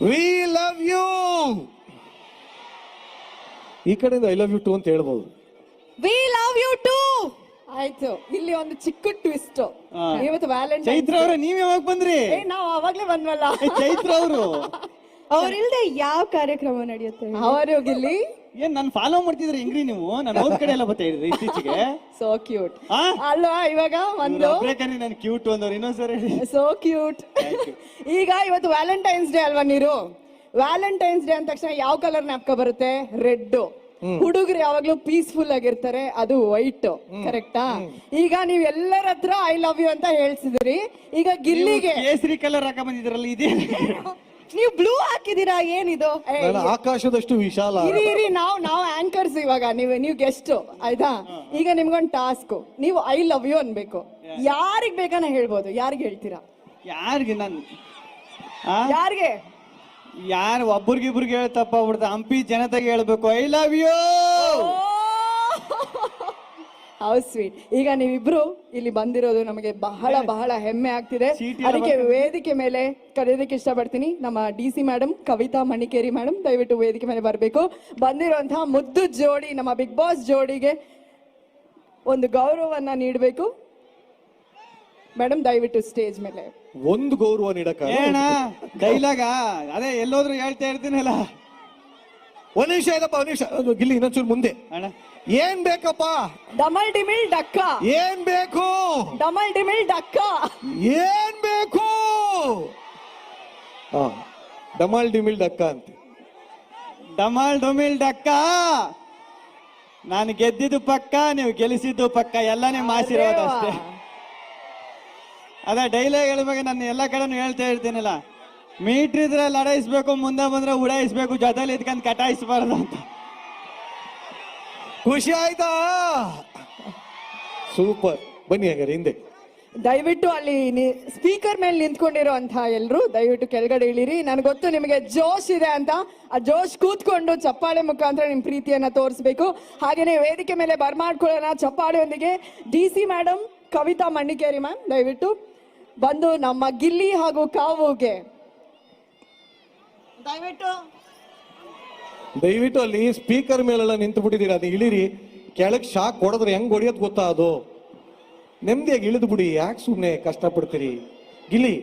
We love you ಈ ಕಡೆಯಿಂದ I love you to ಅಂತ ಹೇಳ್ಬೋದು. ವಿ ಲವ್ ಯು ಟು ಆಯ್ತು ಇಲ್ಲಿ ಒಂದು ಚಿಕ್ಕ ಟ್ವಿಸ್ಟ್. ಇವತ್ತು ವ್ಯಾಲೆಂಟೈನ್ ಚೈತ್ರ ಅವ್ರೆ ನೀವ್ ಯಾವಾಗ ಬಂದ್ರಿ? ನಾವು ಅವಾಗ್ಲೇ ಬಂದ್ವಲ್ಲ. ಏ, ಚೈತ್ರ ಅವರು. ಅವ್ರಿಲ್ದೆ ಯಾವ ಕಾರ್ಯಕ್ರಮ ನಡೆಯುತ್ತೆ? ಅವರು ಗಿಲ್ಲಿ ಏನ್ ನನ್ ಫಾಲೋ ಮಾಡ್ತಿದ್ರಿ ಹೆಂಗ್ರಿ ನೀವು? ನಾನು ಅವ್ರ ಕಡೆ ಎಲ್ಲ ಬರ್ತಾ ಇದ್ರಿ ಇತ್ತೀಚೆಗೆ. ಸೋ ಕ್ಯೂಟ್ ಆ? ಅಲ್ವಾ ಇವಾಗ ಒಂದು? ಒಬ್ರೇಕನ್ರಿ ನನ್ ಕ್ಯೂಟ್ ಅಂದವ್ರು ಇನ್ನೊಂದ್ಸರಿ ಹೇಳಿ. ಸೋ ಕ್ಯೂಟ್ ಈಗ ಇವತ್ತು ವ್ಯಾಲೆಂಟೈನ್ಸ್ ಡೇ ಅಲ್ವಾ ನೀರು? ವ್ಯಾಲೆಂಟೈನ್ಸ್ ಡೇ ಅಂದ ತಕ್ಷಣ ಯಾವ ಕಲರ್ ನಾಪ್ಕ ಬರುತ್ತೆ? ರೆಡ್ ಹುಡುಗರು ಯಾವಾಗ್ಲೂ ಪೀಸ್ಫುಲ್ ಆಗಿರ್ತಾರೆ ಅದು ವೈಟ್ ಕರೆಕ್ಟಾ ಈಗ ನೀವ್ ಎಲ್ಲರ ಹತ್ರ ಐ ಲವ್ ಯು ಅಂತ ಹೇಳ್ಸಿದಿರಿ. ಈಗ ಗಿಲ್ಲಿಗೆ. ಕೇಸರಿ ಕಲರ್ ಹಾಕ ಬಂದಿದ್ರಲ್ಲ ಇದೇ. ನೀವು ಬ್ಲೂ ಹಾಕಿದೀರಾ ಏನಿದು? ಏ, ನಾನು ಆಕಾಶದಷ್ಟು ವಿಶಾಲ ಇರಿ ಇರಿ ನಾವು ನಾವು ಆಂಕರ್ಸ್ ಇವಾಗ ನೀವು ನೀವು ಗೆಸ್ಟ್ ಆಯ್ತಾ? ಈಗ ನಿಮ್ಗೊಂದು ಟಾಸ್ಕ್ ನೀವು ಐ ಲವ್ ಯು ಅನ್ಬೇಕು. ಯಾರಿಗ್ ಬೇಕಾನ ಹೇಳ್ಬೋದು? ಯಾರಿಗೆ ಹೇಳ್ತೀರಾ? ಯಾರಿಗೆ ನಾನು ಆ? ಯಾರಿಗೆ? ಯಾರು ಒಬ್ರಿಗಿಬ್ರಿಗೆ ಹೇಳ್ತಪ್ಪ ಬಿಡ್ತ ಹಂಪಿ ಜನತೆಗೆ ಹೇಳ್ಬೇಕು. I love you how sweet ಈಗ ನೀವಿಬ್ರು ಇಲ್ಲಿ ಬಂದಿರೋದು ನಮಗೆ ಬಹಳ ಬಹಳ ಹೆಮ್ಮೆ ಆಗ್ತಿದೆ. ಅದಕ್ಕೆ ವೇದಿಕೆ ಮೇಲೆ ಕರೆಯೋದಕ್ಕೆ ಇಷ್ಟಪಡ್ತೀನಿ. ನಮ್ಮ D C madam Kavita Manikeri madam ದಯವಿಟ್ಟು ವೇದಿಕೆ ಮೇಲೆ ಬರಬೇಕು. ಬಂದಿರುವಂತಹ ಮುದ್ದು ಜೋಡಿ ನಮ್ಮ ಬಿಗ್ ಬಾಸ್ ಜೋಡಿಗೆ ಒಂದು ಗೌರವವನ್ನ ನೀಡಬೇಕು. ಮೇಡಮ್ ದಯವಿಟ್ಟು ಸ್ಟೇಜ್ ಮೇಲೆ. ಒಂದು ಗೌರವ ನೀಡಕ ಡೈಲಾಗ ಅದೇ ಎಲ್ಲೋದ್ರು ಹೇಳ್ತಾ ಇರ್ತೀನಲ್ಲ. ಒಂದ್ ನಿಮಿಷ ಇದಪ್ಪ ಒಂದ್ ನಿಮಿಷ. ಅದು ಗಿಲ್ಲಿ ಇನ್ನೊಂಚೂರು ಮುಂದೆ. ಅಣ್ಣ. ಏನ್ ಬೇಕಪ್ಪ? ಡಮಲ್ ಡಿಮಿಲ್ ಡಕ್ಕ. ಏನ್ ಬೇಕು? ಡಮಲ್ ಡಿಮಿಲ್ ಡಕ್ಕ. ಏನ್ ಬೇಕು? ಹಾ ಡಮಾಲ್ ಡಿಮಿಲ್ ಡಕ್ಕ ಅಂತ. ಡಮಾಲ್ ಡೊಮಿಲ್ ಡಕ್ಕ. ನಾನು ಗೆದ್ದಿದ್ದು ಪಕ್ಕ ನೀವು ಗೆಲ್ಲಿಸಿದ್ದು ಪಕ್ಕ ಎಲ್ಲ ನಿಮ್ಮ ಆಶೀರ್ವಾದ ಅಷ್ಟೇ. ಅದೇ ಡೈಲಾಗ್ ಹೇಳುವಾಗ ನಾನು ಎಲ್ಲ ಕಡೆನೂ ಹೇಳ್ತಾ ಇರ್ತೀನಲ್ಲ. ಮೀಟ್ರ್ ಇದ್ರೆ ಲಡಾಯಿಸ್ಬೇಕು ಮುಂದೆ ಬಂದ್ರೆ ಉಡಾಯಿಸ್ಬೇಕು ಜೊತೆಲಿ ಇದ್ಕೊಂಡು ಕಟಾಯಿಸ್ಬಾರ್ದು ಅಂತ. ಖುಷಿ ಆಯ್ತಾ? ಸೂಪರ್. ಬನ್ನಿ ಹಾಗಾದ್ರೆ ಹಿಂದೆ. ದಯವಿಟ್ಟು ಅಲ್ಲಿ ಸ್ಪೀಕರ್ ಮೇಲೆ ನಿಂತ್ಕೊಂಡಿರುವಂತಹ ಎಲ್ಲರೂ ದಯವಿಟ್ಟು ಕೆಳಗಡೆ ಇಳಿರಿ. ನನಗೆ ಗೊತ್ತು ನಿಮಗೆ ಜೋಶ್ ಇದೆ ಅಂತ. ಆ ಜೋಶ್ ಕೂತ್ಕೊಂಡು ಚಪ್ಪಾಳೆ ಮುಖಾಂತರ ನಿಮ್ ಪ್ರೀತಿಯನ್ನ ತೋರಿಸ್ಬೇಕು. ಹಾಗೇನೆ ವೇದಿಕೆ ಮೇಲೆ ಬರ್ಮಾಡ್ಕೊಳ್ಳೋಣ ಚಪ್ಪಾಳೆಯೊಂದಿಗೆ. D C madam Kavita Mannikeri ma'am ದಯವಿಟ್ಟು ಬಂದು ನಮ್ಮ ಗಿಲ್ಲಿ ಹಾಗೂ ಕಾವುಗೆ. ದಯವಿಟ್ಟು. ದಯವಿಟ್ಟು ಅಲ್ಲಿ ಸ್ಪೀಕರ್ ಮೇಲೆಲ್ಲ ನಿಂತು ಬಿಟ್ಟಿದ್ದೀರಾ ಅದು ಇಳಿರಿ. ಕೆಳಗೆ ಶಾಕ್ ಹೊಡೆದ್ರೆ ಹೆಂಗ್ ಹೊಡಿಯೋದು ಗೊತ್ತಾ ಅದು? ನೆಮ್ಮದಿಯಾಗಿ ಇಳಿದು ಬಿಡಿ. ಯಾಕೆ ಸುಮ್ಮನೆ ಕಷ್ಟಪಡ್ತೀರಿ? ಗಿಲಿ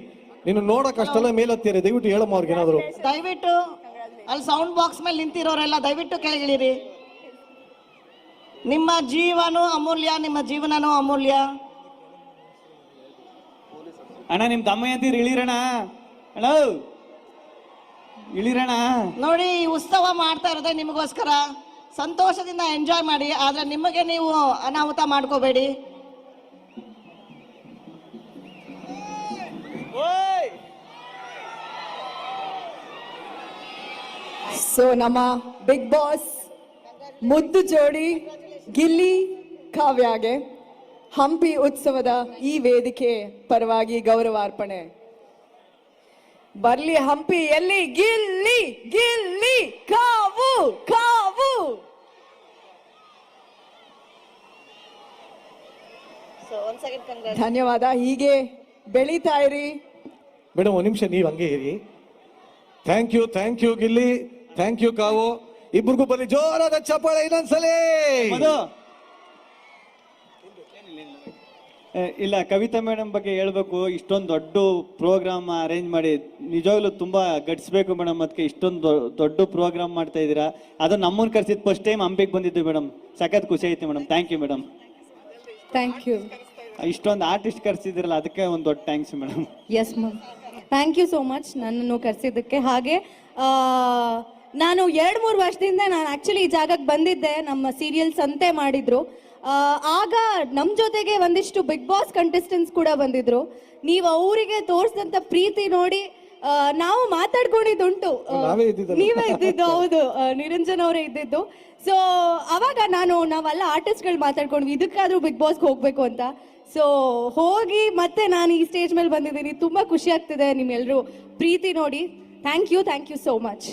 ನೀನು ನೋಡಕ್ ಅಷ್ಟೆಲ್ಲ ಮೇಲತ್ತೀರಿ. ದಯವಿಟ್ಟು ಹೇಳಮ್ಮ ಅವ್ರಿಗೆ ಏನಾದ್ರು. ದಯವಿಟ್ಟು ಅಲ್ಲಿ ಸೌಂಡ್ ಬಾಕ್ಸ್ ಮೇಲೆ ನಿಂತಿರೋರೆಲ್ಲ ದಯವಿಟ್ಟು ಕೆಳಗಿಳಿರಿ. ನಿಮ್ಮ ಜೀವನೂ ಅಮೂಲ್ಯ ನಿಮ್ಮ ಜೀವನನೂ ಅಮೂಲ್ಯ. ಅಣ್ಣ ನಿಮ್ ತಮ್ಮ ಅಂತೀರಿ ಇಳಿರಣ್ಣ. ಅಣ್ಣ ಇಳಿರಣ? ನೋಡಿ ಈ ಉತ್ಸವ ಮಾಡ್ತಾ ಇರೋದೇ ನಿಮಗೋಸ್ಕರ. ಸಂತೋಷದಿಂದ ಎಂಜಾಯ್ ಮಾಡಿ ಆದ್ರೆ ನಿಮಗೆ ನೀವು ಅನಾಹುತ ಮಾಡ್ಕೋಬೇಡಿ. ಸೊ ನಮ್ಮ ಬಿಗ್ ಬಾಸ್ ಮುದ್ದು ಜೋಡಿ ಗಿಲ್ಲಿ ಕಾವ್ಯಾಗೆ ಹಂಪಿ ಉತ್ಸವದ ಈ ವೇದಿಕೆ ಪರವಾಗಿ ಗೌರವಾರ್ಪಣೆ. ಬರ್ಲಿ ಹಂಪಿ ಎಲ್ಲಿ? ಗಿಲ್ಲಿ ಗಿಲ್ಲಿ ಕಾವು ಕಾವು. ಧನ್ಯವಾದ ಹೀಗೆ ಬೆಳೀತಾ ಇರಿ. ಮೇಡಮ್ ಒಂದ್ ನಿಮಿಷ ನೀವು ಹಂಗೆ ಇರಿ. Thank you thank you Gilli. Thank you Kavu. ಇಬ್ರಿಗೂ ಬರ್ಲಿ ಜೋರಾದ ಚಪ್ಪಾಳೆ ಇನ್ನೊಂದ್ಸಲಿ. ಇಲ್ಲ ಕವಿತಾ ಮೇಡಮ್ ಬಗ್ಗೆ ಹೇಳ್ಬೇಕು. ಇಷ್ಟೊಂದು ದೊಡ್ಡ ಪ್ರೋಗ್ರಾಮ್ ಅರೇಂಜ್ ಮಾಡಿ ನಿಜವಾಗ್ಲೂ ತುಂಬಾ ಗಟ್ಸ್ಬೇಕು ಮೇಡಮ್ ಅದಕ್ಕೆ ಇಷ್ಟೊಂದು ದೊಡ್ಡ ಪ್ರೋಗ್ರಾಮ್ ಮಾಡ್ತಾ ಇದ್ದೀರಾ. ಅದು ನಮ್ಮನ್ನ ಕರೆಸಿದ ಫಸ್ಟ್ ಟೈಮ್ ಹಂಪಿಗೆ ಬಂದಿದ್ದು ಮೇಡಮ್ ಸಖತ್ ಖುಷಿ ಐತಿ madam thank you madam thank you ಇಷ್ಟೊಂದು ಆರ್ಟಿಸ್ಟ್ ಕರೆಸಿದಿರಲ್ಲ ಅದಕ್ಕೆ ಒಂದು ದೊಡ್ಡ thanks madam yes ma'am thank you so much ನನ್ನನ್ನು ಕರೆಸಿದ್ದಕ್ಕೆ. ಹಾಗೆ ನಾನು ಎರಡು ಮೂರು ವರ್ಷದಿಂದ ನಾನು ಆ್ಯಕ್ಚುಲಿ ಈ ಜಾಗಕ್ಕೆ ಬಂದಿದ್ದೆ. ನಮ್ಮ ಸೀರಿಯಲ್ ಸಂತೆ ಮಾಡಿದ್ರು. ಆಗ ನಮ್ಮ ಜೊತೆಗೆ ಒಂದಿಷ್ಟು ಬಿಗ್ ಬಾಸ್ ಕಂಟೆಸ್ಟೆಂಟ್ಸ್ ಕೂಡ ಬಂದಿದ್ರು. ನೀವು ಅವರಿಗೆ ತೋರಿಸಿದಂತ ಪ್ರೀತಿ ನೋಡಿ ಆ, ನಾವು ಮಾತಾಡ್ಕೊಂಡಿದ್ದುಂಟು. ಆ, ನಾವೇ ಇದ್ದಿದ್ದಲ್ಲ. ನೀವೇ ಇದ್ದಿದ್ದು ಹೌದು. ಆ, ನಿರಂಜನ್ ಅವರೇ ಇದ್ದಿದ್ದು. ಸೊ ಅವಾಗ ನಾನು ನಾವೆಲ್ಲ ಆರ್ಟಿಸ್ಟ್ಗಳು ಮಾತಾಡ್ಕೊಂಡ್ವಿ ಇದಕ್ಕಾದ್ರೂ ಬಿಗ್ ಬಾಸ್ಗೆ ಹೋಗ್ಬೇಕು ಅಂತ. ಸೊ ಹೋಗಿ ಮತ್ತೆ ನಾನು ಈ ಸ್ಟೇಜ್ ಮೇಲೆ ಬಂದಿದ್ದೀನಿ. ತುಂಬಾ ಖುಷಿ ಆಗ್ತಿದೆ ನಿಮ್ಮೆಲ್ಲರೂ ಪ್ರೀತಿ ನೋಡಿ. Thank you thank you so much